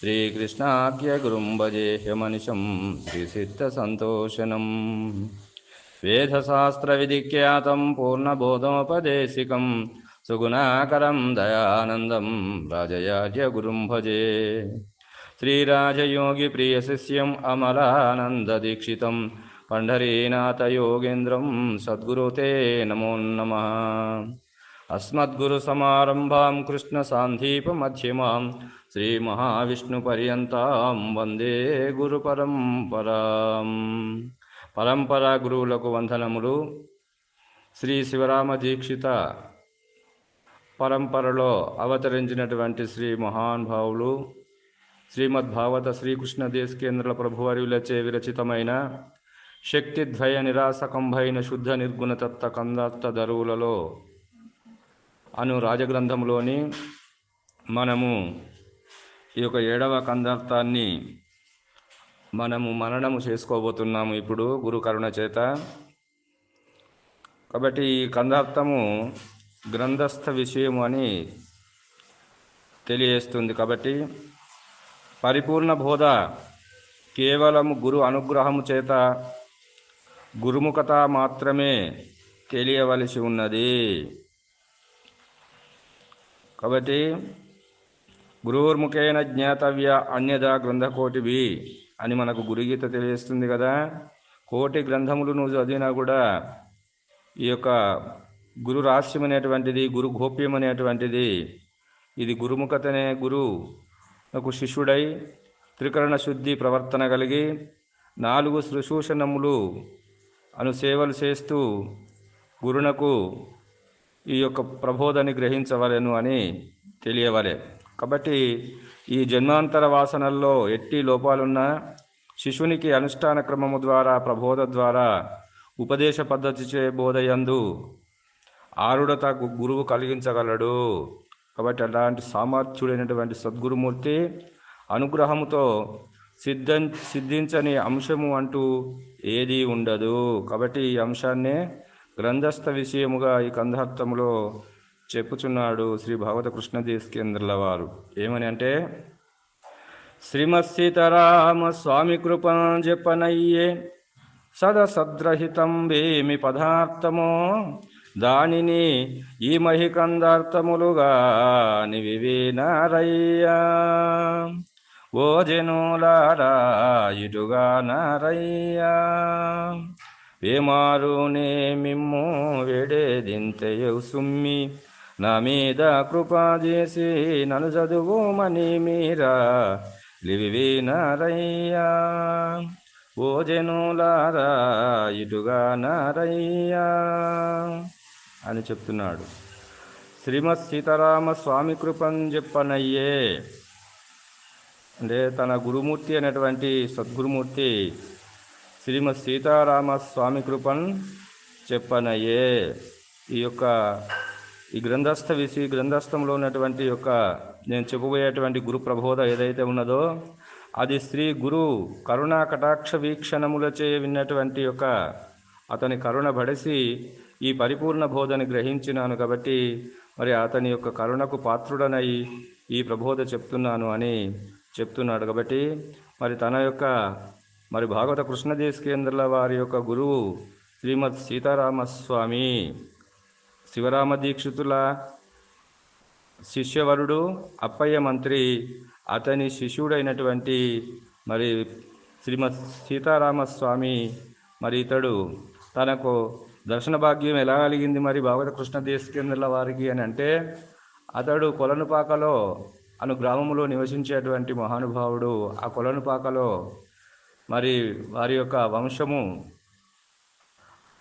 श्रीकृष्णाख्यगुरुं भजेह्यमनिशं श्रीसिद्धसन्तोषणम् वेदशास्त्रविधिख्यातं पूर्णबोधोपदेशिकं सुगुणाकरं दयानन्दं राजयाज्यगुरुं भजे श्रीराजयोगिप्रियशिष्यम् अमलानन्ददीक्षितं पण्ढरीनाथयोगेन्द्रं सद्गुरु ते नमो नमः अस्मद्गुरुसमारम्भां कृष्णसान्धीपमध्यमां శ్రీమహావిష్ణుపర్యంతం వందే గురు పరంపరాం. పరంపరా గురువులకు వందనములు. శ్రీ శివరామ దీక్షిత పరంపరలో అవతరించినటువంటి శ్రీ మహానుభావులు శ్రీమద్భావత శ్రీకృష్ణ దేశకేంద్రుల ప్రభువర్యులచే విరచితమైన శక్తిద్వయ నిరాసకంభైన శుద్ధ నిర్గుణ తత్వ కందత్త దరువులలో అను రాజగ్రంథంలోని మనము ఈ యొక్క ఏడవ కందార్థాన్ని మనము మననము చేసుకోబోతున్నాము ఇప్పుడు గురు కరుణ చేత. కాబట్టి ఈ కందార్థము గ్రంథస్థ విషయము అని తెలియజేస్తుంది కాబట్టి పరిపూర్ణ బోధ కేవలము గురు అనుగ్రహము చేత గురుముఖత మాత్రమే తెలియవలసి ఉన్నది. కాబట్టి గురువుర్ముఖేన జ్ఞాతవ్య అన్యదా గ్రంథకోటివి అని మనకు గురుగీత తెలియస్తుంది కదా. కోటి గ్రంథములు నువ్వు చదివినా కూడా ఈ యొక్క గురు రహస్యం అనేటువంటిది గురు గోప్యం అనేటువంటిది ఇది గురుముఖతనే గురు నాకు శిష్యుడై త్రికరణ శుద్ధి ప్రవర్తన కలిగి నాలుగు శుశ్రూషణములు అను సేవలు చేస్తూ గురునకు ఈ యొక్క ప్రబోధని గ్రహించవలెను అని తెలియవలే. కాబట్టి ఈ జన్మాంతర వాసనల్లో ఎట్టి లోపాలున్నా శిశునికి అనుష్ఠాన క్రమము ద్వారా ప్రబోధ ద్వారా ఉపదేశ పద్ధతి చే బోధయందు ఆరుడత గురువు కలిగించగలడు. కాబట్టి అలాంటి సామర్థ్యుడైనటువంటి సద్గురుమూర్తి అనుగ్రహముతో సిద్ధం సిద్ధించని అంశము అంటూ ఏదీ ఉండదు. కాబట్టి ఈ అంశాన్నే గ్రంథస్థ విషయముగా ఈ కందార్థములో చెప్పుచున్నాడు శ్రీ భగవత కృష్ణదేశకేంద్రుల వారు ఏమని అంటే శ్రీమత్ సీతారామ స్వామి కృపం చెప్పనయ్యే సదసద్రహితం వేమి పదార్థమో దానిని ఈ మహికందార్థములుగా నివివేనారయ్యా. ఓ జనులారా ఇటుగా నారయ్యా. వేమారునే మిమ్ము వేడేదింతయవు సుమ్మి నా మీద కృపా చేసి నన్ను చదువుమని మీరా. లివినారయ్యా ఓ జనులారా ఇటుగా నారయ్యా అని చెప్తున్నాడు. శ్రీమత్ సీతారామ స్వామి కృపం చెప్పనయ్యే. అంటే తన గురుమూర్తి అనేటువంటి సద్గురుమూర్తి శ్రీమత్ సీతారామ స్వామి కృపన్ చెప్పనయ్యే. ఈ యొక్క ఈ గ్రంథస్థ విసి గ్రంథస్థంలో ఉన్నటువంటి యొక్క నేను చెప్పబోయేటువంటి గురు ప్రబోధ ఏదైతే ఉన్నదో అది శ్రీ గురు కరుణా కటాక్ష వీక్షణములచే విన్నటువంటి యొక్క అతని కరుణ బడిసి ఈ పరిపూర్ణ బోధని గ్రహించినాను కాబట్టి మరి అతని యొక్క కరుణకు పాత్రుడనై ఈ ప్రబోధ చెప్తున్నాను అని చెప్తున్నాడు కాబట్టి మరి తన యొక్క మరి భాగవత కృష్ణదేశకేంద్రుల వారి యొక్క గురువు శ్రీమద్ సీతారామస్వామి. శివరామ దీక్షితుల శిష్యవరుడు అప్పయ్య మంత్రి అతని శిష్యుడైనటువంటి మరి శ్రీమద్ సీతారామస్వామి మరి ఇతడు తనకు దర్శన భాగ్యం ఎలా కలిగింది మరి భాగవత కృష్ణ దేశకేంద్రుల వారికి అని అంటే అతడు కొలనుపాకలో అను గ్రామంలో నివసించేటువంటి మహానుభావుడు ఆ కొలనుపాకలో మరి వారి యొక్క వంశము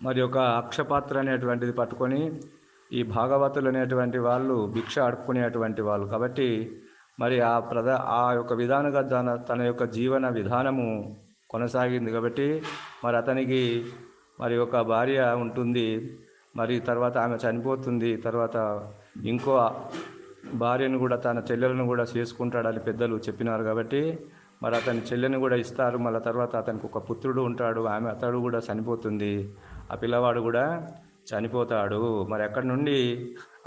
మరి ఒక అక్షపాత్ర అనేటువంటిది పట్టుకొని ఈ భాగవతులు అనేటువంటి వాళ్ళు భిక్ష అడుక్కునేటువంటి వాళ్ళు. కాబట్టి మరి ఆ ప్రధా ఆ యొక్క విధానంగా తన తన యొక్క జీవన విధానము కొనసాగింది. కాబట్టి మరి అతనికి మరి ఒక భార్య ఉంటుంది. మరి తర్వాత ఆమె చనిపోతుంది. తర్వాత ఇంకో భార్యను కూడా తన చెల్లెలను కూడా చేసుకుంటాడని పెద్దలు చెప్పినారు. కాబట్టి మరి అతని చెల్లెని కూడా ఇస్తారు. మళ్ళీ తర్వాత అతనికి ఒక పుత్రుడు ఉంటాడు. ఆమె అతడు కూడా చనిపోతుంది. ఆ పిల్లవాడు కూడా చనిపోతాడు. మరి అక్కడి నుండి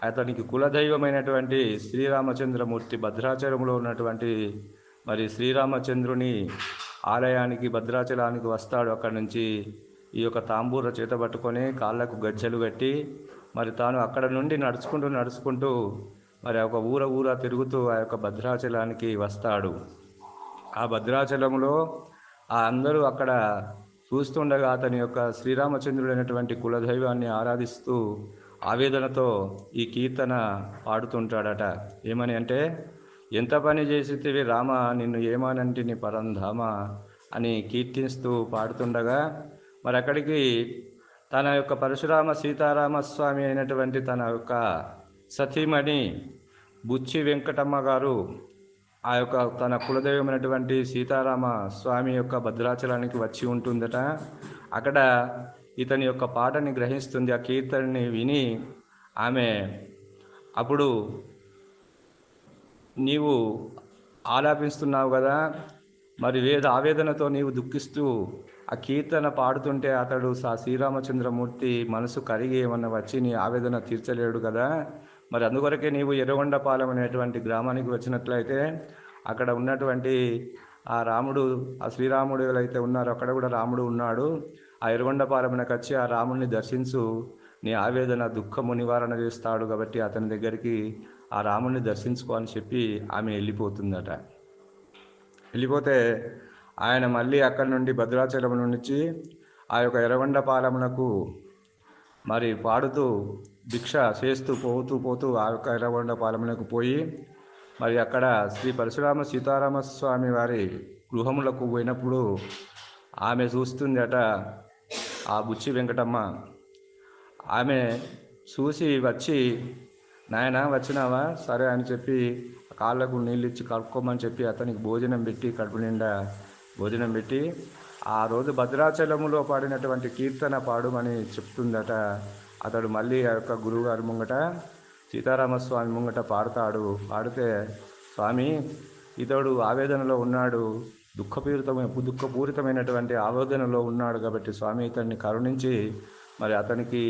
అతనికి కులదైవమైనటువంటి శ్రీరామచంద్రమూర్తి భద్రాచలంలో ఉన్నటువంటి మరి శ్రీరామచంద్రుని ఆలయానికి భద్రాచలానికి వస్తాడు. అక్కడి నుంచి ఈ యొక్క తాంబూర చేత పట్టుకొని కాళ్ళకు గజ్జలు కట్టి మరి తాను అక్కడ నుండి నడుచుకుంటూ నడుచుకుంటూ మరి ఒక ఊర ఊర తిరుగుతూ ఆ యొక్క భద్రాచలానికి వస్తాడు. ఆ భద్రాచలంలో ఆ అందరూ అక్కడ చూస్తుండగా అతని యొక్క శ్రీరామచంద్రుడైనటువంటి కులదైవాన్ని ఆరాధిస్తూ ఆవేదనతో ఈ కీర్తన పాడుతుంటాడట. ఏమని అంటే ఎంత పని చేసితివి రామ నిన్ను ఏమానంటిని పరంధామ అని కీర్తిస్తూ పాడుతుండగా మరి అక్కడికి తన యొక్క పరశురామ సీతారామస్వామి అయినటువంటి తన యొక్క సతీమణి బుచ్చి వెంకటమ్మ గారు ఆ యొక్క తన కులదైవమైనటువంటి సీతారామ స్వామి యొక్క భద్రాచలానికి వచ్చి ఉంటుందట. అక్కడ ఇతని యొక్క పాటని గ్రహిస్తుంది. ఆ కీర్తనని విని ఆమె అప్పుడు నీవు ఆలాపిస్తున్నావు కదా మరి వేద ఆవేదనతో నీవు దుఃఖిస్తూ ఆ కీర్తన పాడుతుంటే అతడు సా శ్రీరామచంద్రమూర్తి మనసు కరిగి ఏమన్నా వచ్చి నీ ఆవేదన తీర్చలేడు కదా మరి అందుకొరకే నీవు ఎర్రగొండపాలెం అనేటువంటి గ్రామానికి వచ్చినట్లయితే అక్కడ ఉన్నటువంటి ఆ రాముడు ఆ శ్రీరాముడు ఎవరైతే ఉన్నారో అక్కడ కూడా రాముడు ఉన్నాడు. ఆ ఎర్రగొండపాలెంకి వచ్చి ఆ రాముడిని దర్శించు. నీ ఆవేదన దుఃఖము నివారణ చేస్తాడు కాబట్టి అతని దగ్గరికి ఆ రాముడిని దర్శించుకో అని చెప్పి ఆమె వెళ్ళిపోతుందట. వెళ్ళిపోతే ఆయన మళ్ళీ అక్కడి నుండి భద్రాచలం నుంచి ఆ యొక్క ఎర్రగొండపాలెమునకు మరి పాడుతూ భిక్ష చేస్తూ పోతూ పోతూ ఆ యొక్క పాలెంలోకి పోయి మరి అక్కడ శ్రీ పరశురామ సీతారామ స్వామి వారి గృహములకు పోయినప్పుడు ఆమె చూస్తుందట ఆ బుచ్చి వెంకటమ్మ. ఆమె చూసి వచ్చి నాయన వచ్చినావా? సరే అని చెప్పి కాళ్ళకు నీళ్ళు ఇచ్చి కడుక్కోమని చెప్పి అతనికి భోజనం పెట్టి కడుపు నిండా భోజనం పెట్టి ఆ రోజు భద్రాచలములో పాడినటువంటి కీర్తన పాడుమని చెప్తుందట. అతడు మళ్ళీ ఆ యొక్క గురువుగారి ముంగట సీతారామస్వామి ముంగట పాడతాడు. పాడితే స్వామి ఇతడు ఆవేదనలో ఉన్నాడు. దుఃఖపూరితమైన దుఃఖపూరితమైనటువంటి ఆవేదనలో ఉన్నాడు కాబట్టి స్వామి ఇతన్ని కరుణించి మరి అతనికి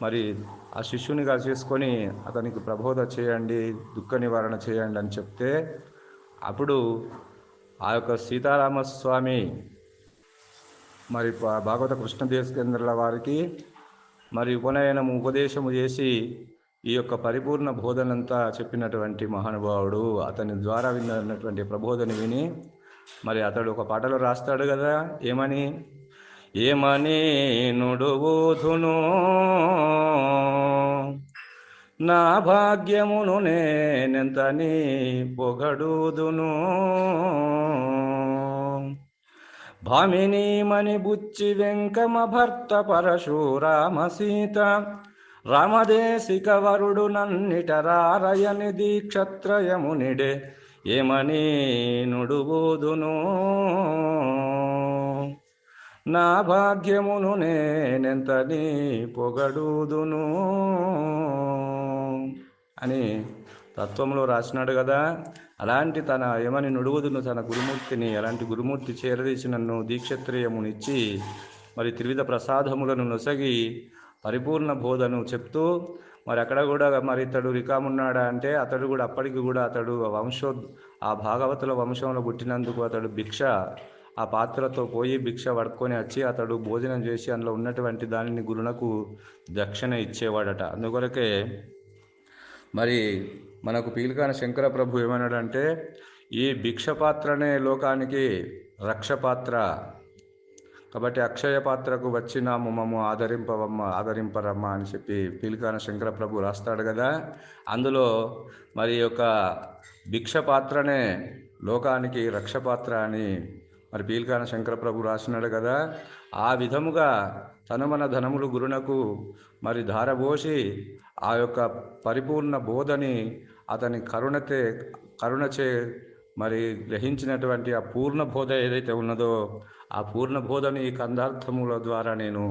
మరి ఆ శిష్యునిగా చేసుకొని అతనికి ప్రబోధ చేయండి దుఃఖ నివారణ చేయండి అని చెప్తే అప్పుడు ఆ యొక్క సీతారామస్వామి మరి భాగవత కృష్ణదేశ కేంద్రాల వారికి మరి ఉపనయనము ఉపదేశము చేసి ఈ యొక్క పరిపూర్ణ బోధనంతా చెప్పినటువంటి మహానుభావుడు అతని ద్వారా విన్నటువంటి ప్రబోధన విని మరి అతడు ఒక పాటలో రాస్తాడు కదా ఏమని? ఏమని నుడువుధును నా భాగ్యమును నేనెంతని పొగడుదును? భామినీమణి బుచ్చి వెంకమ భర్త పరశురామ సీత రామదేశిక వరుడు నన్నిట రారయని దీక్షత్రయమునిడే ఏమని నుడుబోదును నా భాగ్యమును నేనెంతని పొగడుదును అని తత్వంలో రాసినాడు కదా. అలాంటి తన యమని నుడుగుదును తన గురుమూర్తిని అలాంటి గురుమూర్తి చేరదీసి నన్ను దీక్షత్రేయమునిచ్చి మరి త్రివిధ ప్రసాదములను నొసగి పరిపూర్ణ బోధను చెప్తూ మరి అక్కడ కూడా మరి ఇతడు రికామున్నాడా అంటే అతడు కూడా అప్పటికి కూడా అతడు వంశో ఆ భాగవతుల వంశంలో పుట్టినందుకు అతడు భిక్ష ఆ పాత్రతో పోయి భిక్ష పడుకొని వచ్చి అతడు భోజనం చేసి అందులో ఉన్నటువంటి దానిని గురునకు దక్షిణ ఇచ్చేవాడట. అందుకొరకే మరి మనకు పీలికాన శంకర ప్రభు ఏమన్నాడంటే ఈ భిక్ష పాత్రనే లోకానికి రక్ష పాత్ర కాబట్టి అక్షయ పాత్రకు వచ్చినాము మమ్మ ఆదరింపవమ్మ ఆదరింపరమ్మ అని చెప్పి పీలికాన శంకర ప్రభు రాస్తాడు కదా. అందులో మరి యొక్క భిక్ష పాత్రనే లోకానికి రక్ష పాత్ర అని మరి పీలికాన శంకర ప్రభు రాసినాడు కదా. ఆ విధముగా తనుమన మన ధనములు గురునకు మరి ధారబోసి ఆ యొక్క పరిపూర్ణ బోధని అతని కరుణతే కరుణచే మరి గ్రహించినటువంటి ఆ పూర్ణ బోధ ఏదైతే ఉన్నదో ఆ పూర్ణ బోధని ఈ కందార్థముల ద్వారా నేను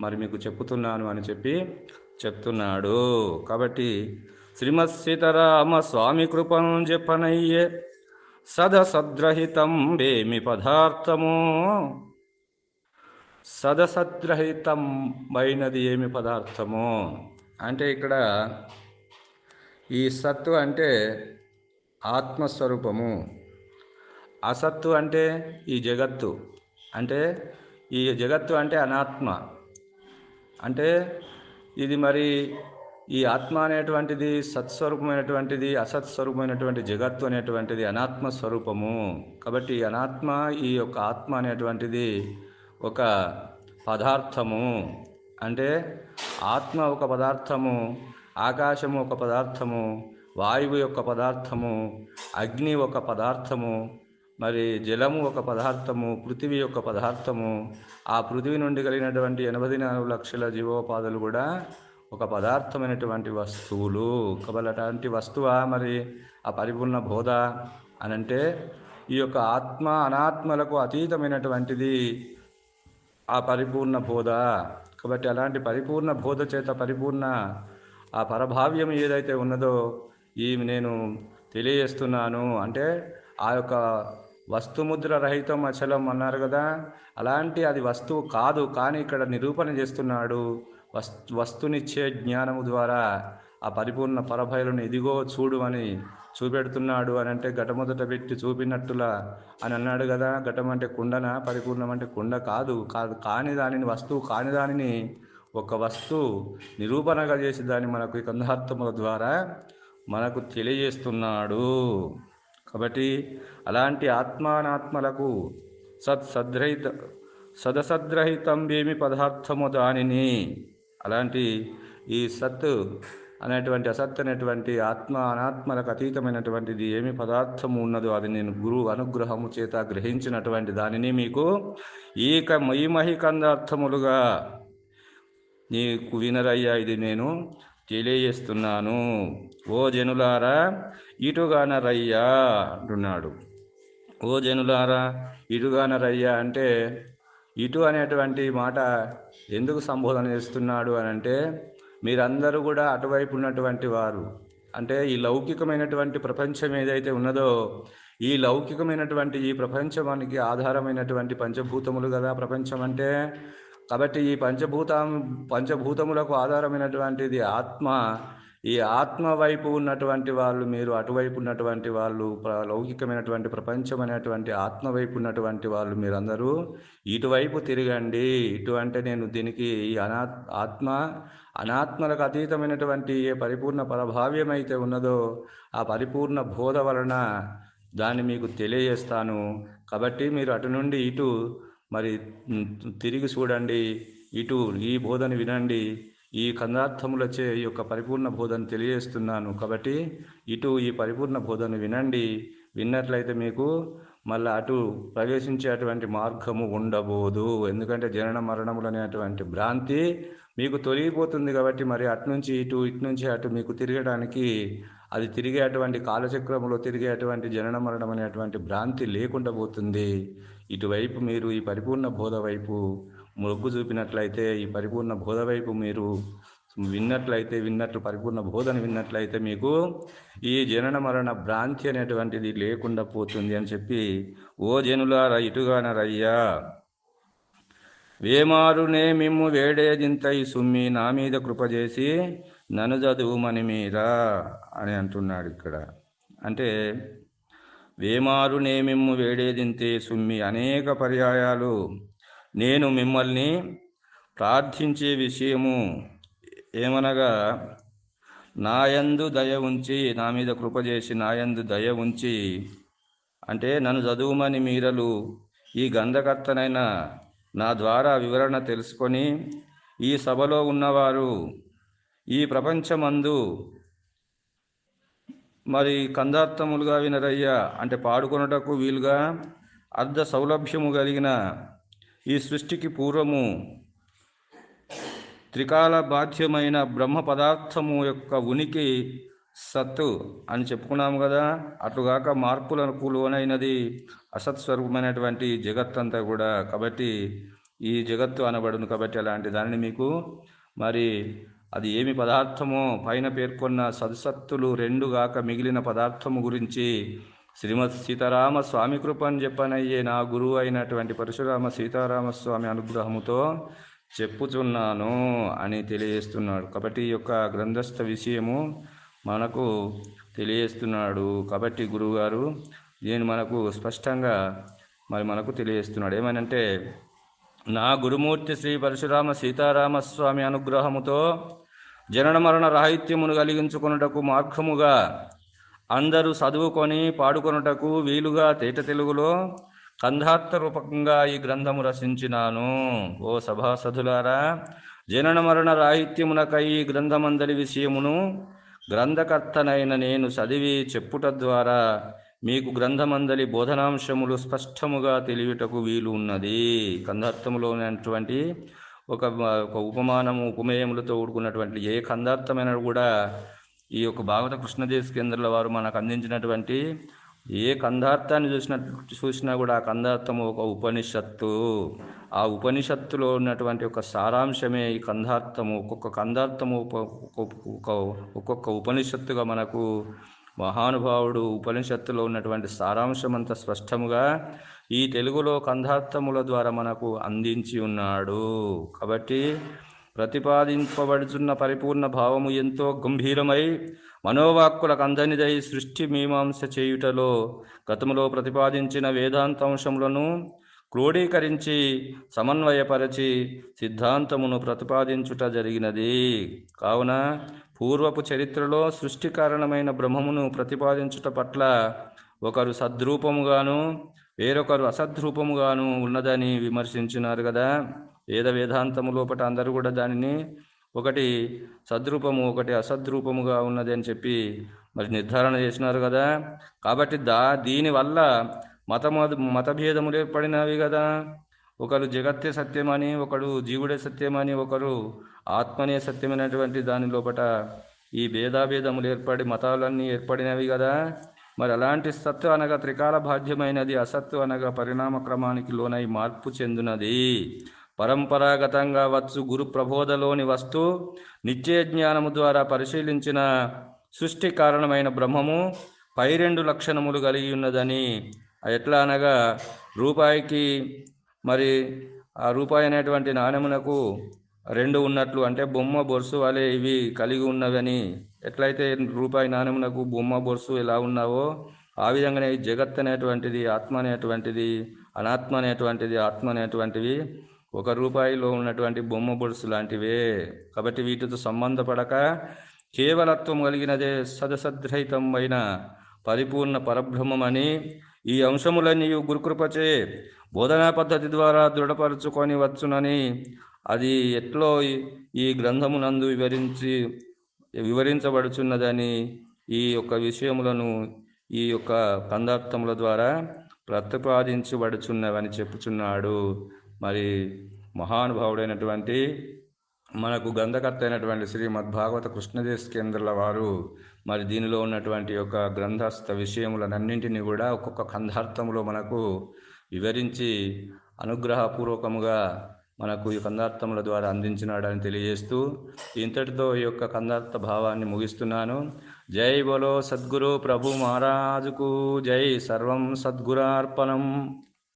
మరి మీకు చెప్పుతున్నాను అని చెప్పి చెప్తున్నాడు. కాబట్టి శ్రీమత్ సీతారామ స్వామి కృపను చెప్పనయ్యే సద సద్రహితం వేమి పదార్థము. సదసద్రహితం అయినది ఏమి పదార్థము? అంటే ఇక్కడ ఈ సత్తు అంటే ఆత్మస్వరూపము. అసత్తు అంటే ఈ జగత్తు. అంటే ఈ జగత్తు అంటే అనాత్మ. అంటే ఇది మరి ఈ ఆత్మ అనేటువంటిది సత్స్వరూపమైనటువంటిది అసత్స్వరూపమైనటువంటి జగత్తు అనేటువంటిది అనాత్మ స్వరూపము కాబట్టి ఈ అనాత్మ ఈ యొక్క ఆత్మ అనేటువంటిది ఒక పదార్థము. అంటే ఆత్మ ఒక పదార్థము. ఆకాశము ఒక పదార్థము వాయువు యొక్క పదార్థము అగ్ని ఒక పదార్థము మరి జలము ఒక పదార్థము పృథివీ యొక్క పదార్థము. ఆ పృథివీ నుండి కలిగినటువంటి ఎనభై నాలుగు లక్షల జీవోపాధులు కూడా ఒక పదార్థమైనటువంటి వస్తువులు. కాబట్టి అటువంటి వస్తువా మరి? ఆ పరిపూర్ణ బోధ అని అంటే ఈ యొక్క ఆత్మ అనాత్మలకు అతీతమైనటువంటిది ఆ పరిపూర్ణ బోధ. కాబట్టి అలాంటి పరిపూర్ణ బోధ చేత పరిపూర్ణ ఆ పరభావ్యం ఏదైతే ఉన్నదో ఈ నేను తెలియజేస్తున్నాను అంటే ఆ యొక్క వస్తుముద్ర రహితం అచలం అన్నారు కదా అలాంటి అది వస్తువు కాదు కానీ ఇక్కడ నిరూపణ చేస్తున్నాడు వస్తు వస్తునిచ్చే జ్ఞానము ద్వారా ఆ పరిపూర్ణ పరభయలను ఇదిగో చూడు అని చూపెడుతున్నాడు అని అంటే ఘటమొదట పెట్టి చూపినట్టులా అని అన్నాడు కదా. ఘటం అంటే కుండన? పరిపూర్ణం అంటే కుండ కాదు కాదు కాని దానిని వస్తువు కాని దానిని ఒక వస్తువు నిరూపణగా చేసి దాన్ని మనకు ఈ కందార్థముల ద్వారా మనకు తెలియజేస్తున్నాడు. కాబట్టి అలాంటి ఆత్మానాత్మలకు సత్ సద్రహిత సదసద్రహితం ఏమి పదార్థము దానిని. అలాంటి ఈ సత్ అనేటువంటి అసత్ అనేటువంటి ఆత్మ అనాత్మలకు అతీతమైనటువంటిది ఏమి పదార్థము ఉన్నదో అది నేను గురువు అనుగ్రహము చేత గ్రహించినటువంటి దానిని మీకు ఈక మహిమహి కందార్థములుగా నీకు వినరయ్యా ఇది నేను తెలియజేస్తున్నాను. ఓ జనులారా ఇటుగానరయ్యా అంటున్నాడు. ఓ జనులారా ఇటుగానరయ్యా అంటే ఇటు అనేటువంటి మాట ఎందుకు సంబోధన చేస్తున్నాడు అని అంటే మీరందరూ కూడా అటువైపు ఉన్నటువంటి వారు. అంటే ఈ లౌకికమైనటువంటి ప్రపంచం ఏదైతే ఉన్నదో ఈ లౌకికమైనటువంటి ఈ ప్రపంచమానికి ఆధారమైనటువంటి పంచభూతములు కదా ప్రపంచం అంటే. కాబట్టి ఈ పంచభూతం పంచభూతములకు ఆధారమైనటువంటిది ఆత్మ. ఈ ఆత్మ వైపు ఉన్నటువంటి వాళ్ళు మీరు అటువైపు ఉన్నటువంటి వాళ్ళు లౌకికమైనటువంటి ప్రపంచం అనేటువంటి ఆత్మ వైపు ఉన్నటువంటి వాళ్ళు మీరందరూ ఇటువైపు తిరగండి. ఇటు అంటే నేను దీనికి ఈ అనా ఆత్మ అనాత్మలకు అతీతమైనటువంటి ఏ పరిపూర్ణ పరభావ్యం అయితే ఉన్నదో ఆ పరిపూర్ణ బోధ వలన దాన్ని మీకు తెలియజేస్తాను. కాబట్టి మీరు అటు నుండి ఇటు మరి తిరిగి చూడండి ఇటు ఈ బోధన వినండి. ఈ కందార్థములచే ఈ యొక్క పరిపూర్ణ బోధన తెలియజేస్తున్నాను. కాబట్టి ఇటు ఈ పరిపూర్ణ బోధన వినండి. విన్నట్లయితే మీకు మళ్ళీ అటు ప్రవేశించేటువంటి మార్గము ఉండబోదు. ఎందుకంటే జనన మరణములు అనేటువంటి భ్రాంతి మీకు తొలగిపోతుంది కాబట్టి మరి అటు నుంచి ఇటు ఇటు నుంచి అటు మీకు తిరగడానికి అది తిరిగేటువంటి కాలచక్రములో తిరిగేటువంటి జనన మరణం అనేటువంటి భ్రాంతి లేకుండా పోతుంది. ఇటువైపు మీరు ఈ పరిపూర్ణ బోధ వైపు మొగ్గు చూపినట్లయితే ఈ పరిపూర్ణ బోధ వైపు మీరు విన్నట్లయితే విన్నట్లు పరిపూర్ణ బోధన విన్నట్లయితే మీకు ఈ జనన మరణ భ్రాంతి అనేటువంటిది లేకుండా పోతుంది అని చెప్పి ఓ జనులారా ఇటుగానరయ్యా! వేమారునే మిమ్ము ఈ సుమ్మి నా మీద కృప చేసి నన్ను చదువుమని మీరా? అని అంటున్నాడు ఇక్కడ. అంటే వేమారు మిమ్ము వేడేదింతే సుమ్మి అనేక పర్యాయాలు. నేను మిమ్మల్ని ప్రార్థించే విషయము ఏమనగా నాయందు దయ ఉంచి నా మీద కృప చేసి నాయందు దయ ఉంచి అంటే నన్ను చదువుమని మీరలు ఈ గంధకర్తనైన నా ద్వారా వివరణ తెలుసుకొని ఈ సభలో ఉన్నవారు ఈ ప్రపంచమందు మరి కందార్థములుగా వినరయ్యా. అంటే పాడుకొనుటకు వీలుగా అర్ధ సౌలభ్యము కలిగిన ఈ సృష్టికి పూర్వము త్రికాల బాధ్యమైన బ్రహ్మ పదార్థము యొక్క ఉనికి సత్తు అని చెప్పుకున్నాము కదా. అటుగాక మార్పులకు లోనైనది అసత్స్వరూపమైనటువంటి జగత్తంతా కూడా. కాబట్టి ఈ జగత్తు అనబడును కాబట్టి అలాంటి దానిని మీకు మరి అది ఏమి పదార్థమో పైన పేర్కొన్న సదసత్తులు రెండుగాక మిగిలిన పదార్థము గురించి శ్రీమద్ సీతారామ స్వామి కృప అని చెప్పనయ్యే నా గురువు అయినటువంటి పరశురామ సీతారామస్వామి అనుగ్రహముతో చెప్పుచున్నాను అని తెలియజేస్తున్నాడు. కాబట్టి ఈ యొక్క గ్రంథస్థ విషయము మనకు తెలియజేస్తున్నాడు. కాబట్టి గురువుగారు దీన్ని మనకు స్పష్టంగా మరి మనకు తెలియజేస్తున్నాడు. ఏమనంటే నా గురుమూర్తి శ్రీ పరశురామ సీతారామస్వామి అనుగ్రహముతో జనన మరణ రాహిత్యమును కలిగించుకొనుటకు మార్గముగా అందరూ చదువుకొని పాడుకొనుటకు వీలుగా తేట తెలుగులో కంధార్థ రూపకంగా ఈ గ్రంథము రచించినాను. ఓ సభాసదులారా జనన మరణ రాహిత్యమునకై ఈ గ్రంథమందలి విషయమును గ్రంథకర్తనైన నేను చదివి చెప్పుట ద్వారా మీకు గ్రంథమందలి బోధనాంశములు స్పష్టముగా తెలియుటకు వీలు ఉన్నది కంధార్థములోనటువంటి ఒక ఒక ఉపమానము ఉపమేయములతో ఊడుకున్నటువంటి ఏ కందార్థమైన కూడా ఈ యొక్క భాగవత కృష్ణదేశ కేంద్రాల వారు మనకు అందించినటువంటి ఏ కందార్థాన్ని చూసిన చూసినా కూడా ఆ కందార్థము ఒక ఉపనిషత్తు. ఆ ఉపనిషత్తులో ఉన్నటువంటి ఒక సారాంశమే ఈ కందార్థము ఒక్కొక్క కందార్థము ఒక్కొక్క ఒక్కొక్క ఉపనిషత్తుగా మనకు మహానుభావుడు ఉపనిషత్తులో ఉన్నటువంటి సారాంశం అంత స్పష్టముగా ఈ తెలుగులో కంధార్థముల ద్వారా మనకు అందించి ఉన్నాడు. కాబట్టి ప్రతిపాదింపబడుతున్న పరిపూర్ణ భావము ఎంతో గంభీరమై మనోవాక్కులకు అందనిదై సృష్టి మీమాంస చేయుటలో గతంలో ప్రతిపాదించిన వేదాంతాంశములను క్రోడీకరించి సమన్వయపరచి సిద్ధాంతమును ప్రతిపాదించుట జరిగినది. కావున పూర్వపు చరిత్రలో సృష్టి కారణమైన బ్రహ్మమును ప్రతిపాదించుట పట్ల ఒకరు సద్రూపముగాను వేరొకరు అసద్రూపముగాను ఉన్నదని విమర్శించినారు కదా వేద వేదాంతము లోపల అందరూ కూడా దానిని ఒకటి సద్రూపము ఒకటి అసద్రూపముగా ఉన్నది అని చెప్పి మరి నిర్ధారణ చేసినారు కదా కాబట్టి దా దీనివల్ల మత మతభేదములు ఏర్పడినవి కదా ఒకరు జగత్తే సత్యమని ఒకడు జీవుడే సత్యమని ఒకరు ఆత్మనే సత్యమైనటువంటి దాని లోపల ఈ భేదాభేదములు ఏర్పడి మతాలన్నీ ఏర్పడినవి కదా మరి అలాంటి సత్తు అనగా త్రికాల బాధ్యమైనది అసత్తు అనగా పరిణామ క్రమానికి లోనై మార్పు చెందినది. పరంపరాగతంగా వచ్చు గురు ప్రబోధలోని వస్తు నిత్య జ్ఞానము ద్వారా పరిశీలించిన సృష్టి కారణమైన బ్రహ్మము పై రెండు లక్షణములు కలిగి ఉన్నదని ఎట్లా అనగా రూపాయికి మరి ఆ రూపాయి అనేటువంటి నాణ్యమునకు రెండు ఉన్నట్లు అంటే బొమ్మ బొరుసు వలె ఇవి కలిగి ఉన్నవని. ఎట్లయితే రూపాయి నాణ్యమునకు బొమ్మ బొరుసు ఎలా ఉన్నావో ఆ విధంగానే జగత్ అనేటువంటిది ఆత్మ అనేటువంటిది అనాత్మ అనేటువంటిది ఆత్మ అనేటువంటివి ఒక రూపాయిలో ఉన్నటువంటి బొమ్మ బొరుసు లాంటివే. కాబట్టి వీటితో సంబంధపడక కేవలత్వం కలిగినదే సదసద్రహితం అయిన పరిపూర్ణ పరబ్రహ్మమని ఈ అంశములన్నీ గురుకృపచే బోధనా పద్ధతి ద్వారా దృఢపరుచుకొని వచ్చునని అది ఎట్లో ఈ గ్రంథమునందు వివరించి వివరించబడుచున్నదని ఈ యొక్క విషయములను ఈ యొక్క కందార్థముల ద్వారా ప్రతిపాదించబడుచున్నవని చెప్పుచున్నాడు. మరి మహానుభావుడైనటువంటి మనకు గంధకర్త అయినటువంటి శ్రీమద్భాగవత కృష్ణదేశ్ కేంద్రుల వారు మరి దీనిలో ఉన్నటువంటి యొక్క గ్రంథస్థ విషయములనన్నింటినీ కూడా ఒక్కొక్క కందార్థములో మనకు వివరించి అనుగ్రహపూర్వకముగా మనకు ఈ కందార్థముల ద్వారా అందించినాడని తెలియజేస్తూ ఇంతటితో ఈ యొక్క కందార్థ భావాన్ని ముగిస్తున్నాను. జై బలో సద్గురు ప్రభు మహారాజుకు జై. సర్వం సద్గురార్పణం.